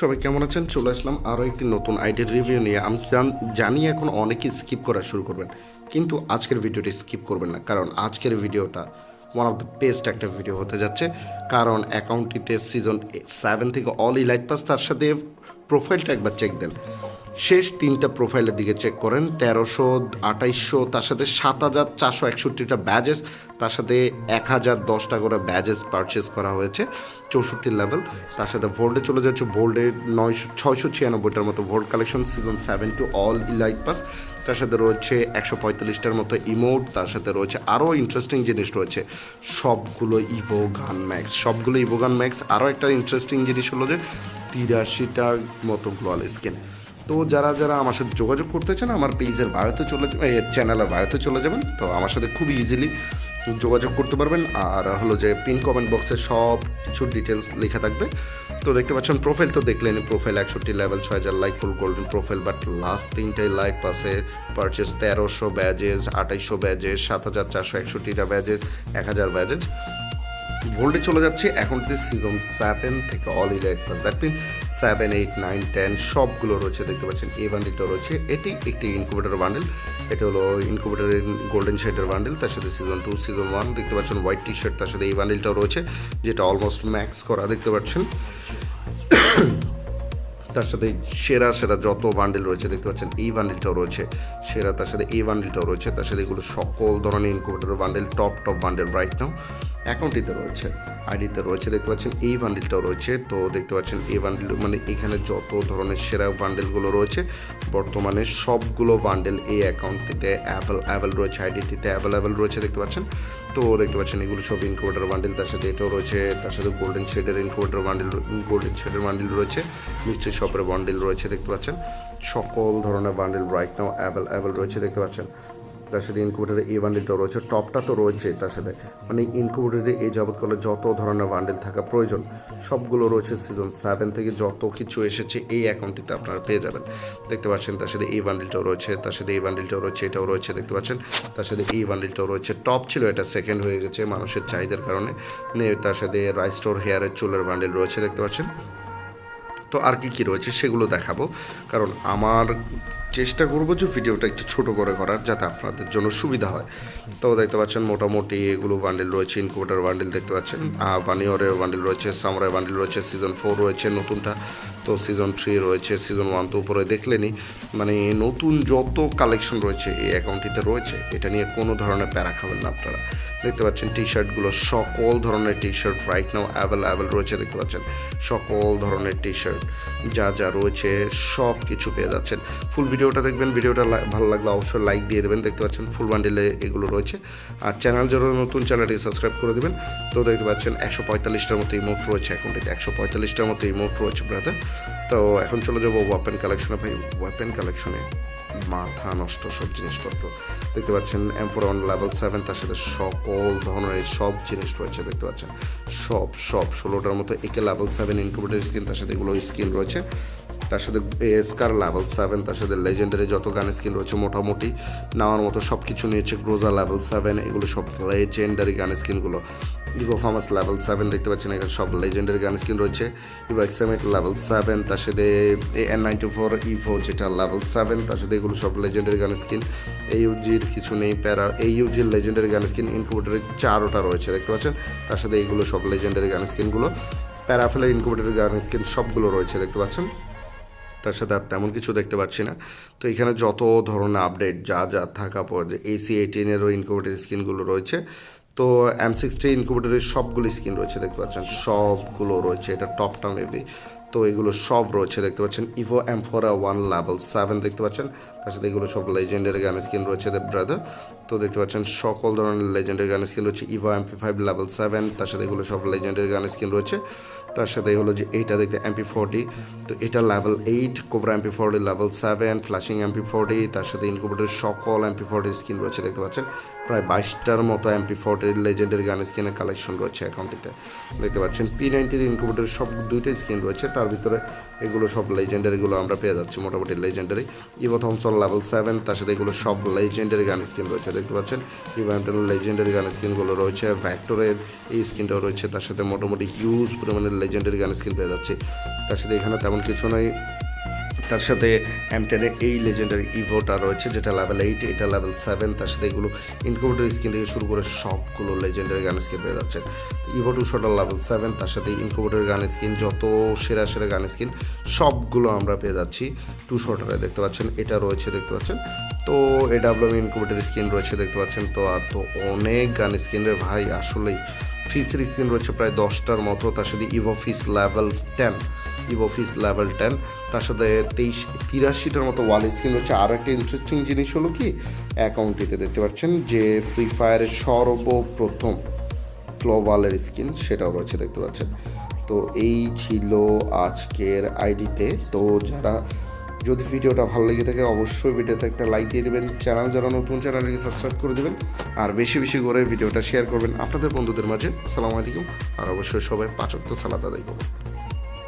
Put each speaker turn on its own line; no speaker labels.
সবাই কেমন আছেন? চলে আসলাম আরও একটি নতুন আইডির রিভিউ নিয়ে। আমি জান- এখন অনেকেই স্কিপ করা শুরু করবেন, কিন্তু আজকের ভিডিওটি স্কিপ করবেন না, কারণ আজকের ভিডিওটা ওয়ান অফ দ্য বেস্ট একটা ভিডিও হতে যাচ্ছে। কারণ অ্যাকাউন্টটিতে সিজন সেভেন থেকে অল লাইট পাস তার সাথে প্রোফাইলটা একবার চেক দেন। শেষ তিনটা প্রোফাইলের দিকে চেক করেন, তেরোশো, আঠাইশশো, তার সাথে সাত হাজার চারশো একষট্টিটা ব্যাজেস তার সাথে এক হাজার দশটা করে ব্যাজেস পারচেস করা হয়েছে, চৌষট্টি লেভেল তার সাথে ভোল্ডে চলে যাচ্ছে ভোল্টে নয়শো, ছয়শো ছিয়ানব্বইটার মতো vault collection season seven to all elite pass তার সাথে রয়েছে একশো পঁয়তাল্লিশটার মতো ইমোট তার সাথে রয়েছে আরও ইন্টারেস্টিং জিনিস রয়েছে, সবগুলো ইভো গান ম্যাক্স সবগুলো ইভো গান ম্যাক্স আরও একটা ইন্টারেস্টিং জিনিস হলো যে তিরাশিটার মতো গ্লোয়াল স্কিন তো যারা যারা আমার সাথে যোগাযোগ করতে চান আমার পেজের বায়োতে চলে চ্যানেলের বায়োতে চলে যাবেন, তো আমার সাথে খুব ইজিলি যোগাযোগ করতে পারবেন। আর হলো যে পিন কমেন্ট বক্সে সব কিছু ডিটেলস লেখা থাকবে। তো দেখতে পাচ্ছেন প্রোফাইল তো দেখলেন প্রোফাইল একষট্টি লেভেল ছয় হাজার like full golden profile but last তিনটাই লাইট পাসে পারচেস তেরোশো ব্যাজেস আঠাইশশো ব্যাজেস সাত হাজার চারশো একষট্টিটা ব্যাজেস এক হাজার ব্যাজেস ভোল্টে চলে যাচ্ছে। এখন সিজন সেভেন থেকে all plus that mean seven eight nine ten সবগুলো রয়েছে, দেখতে পাচ্ছেন। এই বান্ডিলটা রয়েছে। এটি একটি ইনকুবেটার বান্ডেল এটা হলো ইনকুবেটারের গোল্ডেন শেডের বান্ডেল তার সাথে সিজন টু সিজন ওয়ান দেখতে পাচ্ছেন। হোয়াইট টি শার্ট তার সাথে এই বান্ডেলটাও রয়েছে, যেটা অলমোস্ট ম্যাক্স করা, দেখতে পাচ্ছেন। তার সাথে সেরা সেরা যত বান্ডেল রয়েছে, দেখতে পাচ্ছেন এই বান্ডেলটাও রয়েছে, সেরা তার সাথে এই বান্ডেলটাও রয়েছে, তার সাথে এগুলো সকল ধরনের incubator bundle top top bundle right now অ্যাকাউন্টটিতে রয়েছে। আইডিতে রয়েছে, দেখতে পাচ্ছেন এই বান্ডেলটাও রয়েছে। তো দেখতে পাচ্ছেন এই বান্ডেল মানে এখানে যত ধরনের সেরা বান্ডেলগুলো রয়েছে, বর্তমানে সবগুলো বান্ডেল এই অ্যাকাউন্টটিতে অ্যাভেল অ্যাভেল রয়েছে আইডিটিতে অ্যাভেলেবেল রয়েছে, দেখতে পাচ্ছেন। তো দেখতে পাচ্ছেন এগুলো সব ইনকুবেটার বান্ডেল তার সাথে এটাও রয়েছে, তার সাথে গোল্ডেন শেডের ইনকুবেটার বান্ডেল গোল্ডেন শেডের বান্ডেল রয়েছে মিষ্টি শপের বান্ডেল রয়েছে, দেখতে পাচ্ছেন। সকল ধরনের bundle right now avail avail রয়েছে, দেখতে পাচ্ছেন। তার সাথে ইনকুবেটারে এই বান্ডেলটা রয়েছে। টপটা তো রয়েছে তার সাথে। মানে ইনকুবেটারে এই যাবৎকালে যত ধরনের বান্ডেল থাকা প্রয়োজন, সবগুলো রয়েছে সিজন সেভেন থেকে যত কিছু এসেছে এই অ্যাকাউন্টটিতে আপনারা পেয়ে যাবেন। দেখতে পাচ্ছেন তার সাথে এই বান্ডেলটাও রয়েছে, তার সাথে এই বান্ডেলটাও রয়েছে, এটাও রয়েছে, দেখতে পাচ্ছেন? তার সাথে এই বান্ডেলটাও রয়েছে। টপ ছিল, এটা সেকেন্ড হয়ে গেছে মানুষের চাহিদার কারণে। তার সাথে রাইস্টোর হেয়ারের চুলের বান্ডেল রয়েছে, দেখতে পাচ্ছেন? তো আর কি কি রয়েছে সেগুলো দেখাবো। কারণ আমার চেষ্টা করব যে ভিডিওটা একটু ছোট করে করার যাতে আপনাদের জন্য সুবিধা হয়। তো দেখতে পাচ্ছেন মোটামুটি এগুলো বান্ডেল রয়েছে ইনকুবেটার বান্ডেল দেখতে পাচ্ছেন বানিয়রের বান্ডেল রয়েছে সামরাই বান্ডেল রয়েছে সিজন ফোর রয়েছে নতুনটা। তো সিজন থ্রি রয়েছে সিজন ওয়ান তো উপরে দেখলেনি মানে নতুন যত কালেকশন রয়েছে এই অ্যাকাউন্টটিতে রয়েছে, এটা নিয়ে কোনো ধরনের প্যারা খাবেন না আপনারা। দেখতে পাচ্ছেন টি শার্টগুলো সকল ধরনের T shirt right now available রয়েছে, দেখতে পাচ্ছেন? সকল ধরনের টি শার্ট যা যা রয়েছে সব কিছু পেয়ে যাচ্ছেন। ফুল ভিডিওটা দেখবেন, ভিডিওটা ভালো লাগলে অবশ্যই লাইক দিয়ে দেবেন, দেখতে পাচ্ছেন ফুল বান্ডেলে এগুলো রয়েছে। আর চ্যানেল যারা নতুন চ্যানেলটি সাবস্ক্রাইব করে দেবেন। তো দেখতে পাচ্ছেন একশো পঁয়তাল্লিশটার মতো ইমোট রয়েছে অ্যাকাউন্টিতে একশো পঁয়তাল্লিশটার মতো ইমোট রয়েছে ব্রাদার তো এখন চলে যাব ওয়াপেন কালেকশনে ভাই। ওয়াপেন কালেকশনে মাথা নষ্ট সব জিনিসপত্র। দেখতে পাচ্ছেন M four one level seven তার সাথে সকল ধরনের সব জিনিস রয়েছে, দেখতে পাচ্ছেন। সব সব, ষোলোটার মতো একে লেভেল সেভেন ইনকুবেটার স্কিল তার সাথে এগুলো স্কিল রয়েছে। তার সাথে স্কার লেভেল সেভেন তার সাথে লেজেন্ডারি যত গান স্কিন রয়েছে মোটামুটি, নেওয়ার মতো সব কিছু নিয়েছে গ্রোজা লেভেল সেভেন এগুলো সব লেজেন্ডারি গান স্কিনগুলো ইভো ফার্মাস লেভেল সেভেন দেখতে পাচ্ছেন এখানে সব লেজেন্ডারি গান স্কিন রয়েছে। ইভো এক্সামেট লেভেল সেভেন তার সাথে A N ninety four evo যেটা লেভেল সেভেন তার সাথে এগুলো সব লেজেন্ডারি গান স্কিন এই ইউজির কিছু নেই, প্যারা এই ইউজির লেজেন্ডারি গান স্কিন ইনকুবেটারের চারোটা রয়েছে, দেখতে পাচ্ছেন? তার সাথে এইগুলো সব লেজেন্ডারি গান স্কিনগুলো প্যারাফেলের ইনকুবেটারের গান স্কিন সবগুলো রয়েছে, দেখতে পাচ্ছেন? তার সাথে আর তেমন কিছু দেখতে পাচ্ছি না। তো এখানে যত ধরনের আপডেট যা যা থাকা পর যে এসি এইটিনেরও ইনকুবেটার স্কিনগুলো রয়েছে, তো এম সিক্সটি ইনকুবেটারের সবগুলো স্কিন রয়েছে দেখতে পাচ্ছেন। সবগুলো রয়েছে, এটা টপ টপটা মেবি তো এগুলো সব রয়েছে দেখতে পাচ্ছেন। Evo M four one level seven দেখতে পাচ্ছেন। তার সাথে এগুলো সব লেজেন্ডারি গান স্কিন রয়েছে দেব ব্রাদার তো দেখতে পাচ্ছেন সকল ধরনের লেজেন্ডারি গান স্কিন রয়েছে। Evo MP five level seven তার সাথে এগুলো সব লেজেন্ডারি গান স্কিন রয়েছে। তার সাথে হলো যে এইটা দেখতে এমপি ফোরটি তো এটা level eight cobra MP forty level seven flashing MP forty তার সাথে ইনকুবেটের সকল এমপি ফোরটির স্কিন রয়েছে, দেখতে পাচ্ছেন? প্রায় বাইশটার মতো এমপি ফোরটির লেজেন্ডারি গান স্কিনের কালেকশন রয়েছে অ্যাকাউন্টটিতে দেখতে পাচ্ছেন? পি নাইনটির ইনকুবেটের সব দুইটাই স্কিন রয়েছে, তার ভিতরে এগুলো সব লেজেন্ডারিগুলো আমরা পেয়ে যাচ্ছি, মোটামুটি legendary evo Thompson level seven তার সাথে এগুলো সব লেজেন্ডারি গান স্কিন রয়েছে, দেখতে পাচ্ছেন? ইভেন্টের লেজেন্ডারি গান স্কিনগুলো রয়েছে ভ্যাক্টরের এই স্কিনটাও রয়েছে, তার সাথে মোটামুটি হিউজ পরিমাণের লেজেন্ডারি গান স্কিন পেয়ে যাচ্ছে। তার সাথে এখানে তেমন কিছু নয় তার সাথে এম টেনের এই লেজেন্ডারি ইভোটা রয়েছে, যেটা লেভেল এইট এটা লেভেল সেভেন তার সাথে এগুলো ইনকুবেটর স্কিন থেকে শুরু করে সবগুলো লেজেন্ডারি গান স্কিন পেয়ে যাচ্ছেন। Evo two shooter level seven তার সাথে ইনকুবেটর গান স্কিন যত সেরা সেরা গান স্কিন সবগুলো আমরা পেয়ে যাচ্ছি টু শটারে দেখতে পাচ্ছেন? এটা রয়েছে, দেখতে পাচ্ছেন? তো এডাব্লিউ ইনকুবেটর স্কিন রয়েছে, দেখতে পাচ্ছেন? তো আর তো অনেক গান স্কিনের ভাই, আসলেই। ফিসের স্কিন রয়েছে প্রায় দশটার মতো, তার সাথে evo fist level ten evo fist level ten তার সাথে তেইশ, তিরাশিটার মতো ওয়াল স্ক্রিন রয়েছে। আরও একটা ইন্টারেস্টিং জিনিস হলো কি অ্যাকাউন্টটিতে দেখতে পাচ্ছেন যে ফ্রি ফায়ারের সর্বপ্রথম গ্লোবালের স্কিন সেটাও রয়েছে দেখতে পাচ্ছেন। তো এই ছিল আজকের আইডিতে। তো যারা যদি ভিডিওটা ভালো লেগে থাকে, অবশ্যই ভিডিওতে একটা লাইক দিয়ে দেবেন। চ্যানেল যারা নতুন চ্যানেলটিকে সাবস্ক্রাইব করে দেবেন। আর বেশি বেশি করে ভিডিওটা শেয়ার করবেন আপনাদের বন্ধুদের মাঝে। আসসালামু আলাইকুম। আর অবশ্যই সবাই পাঁচক তো সালাদ আদায়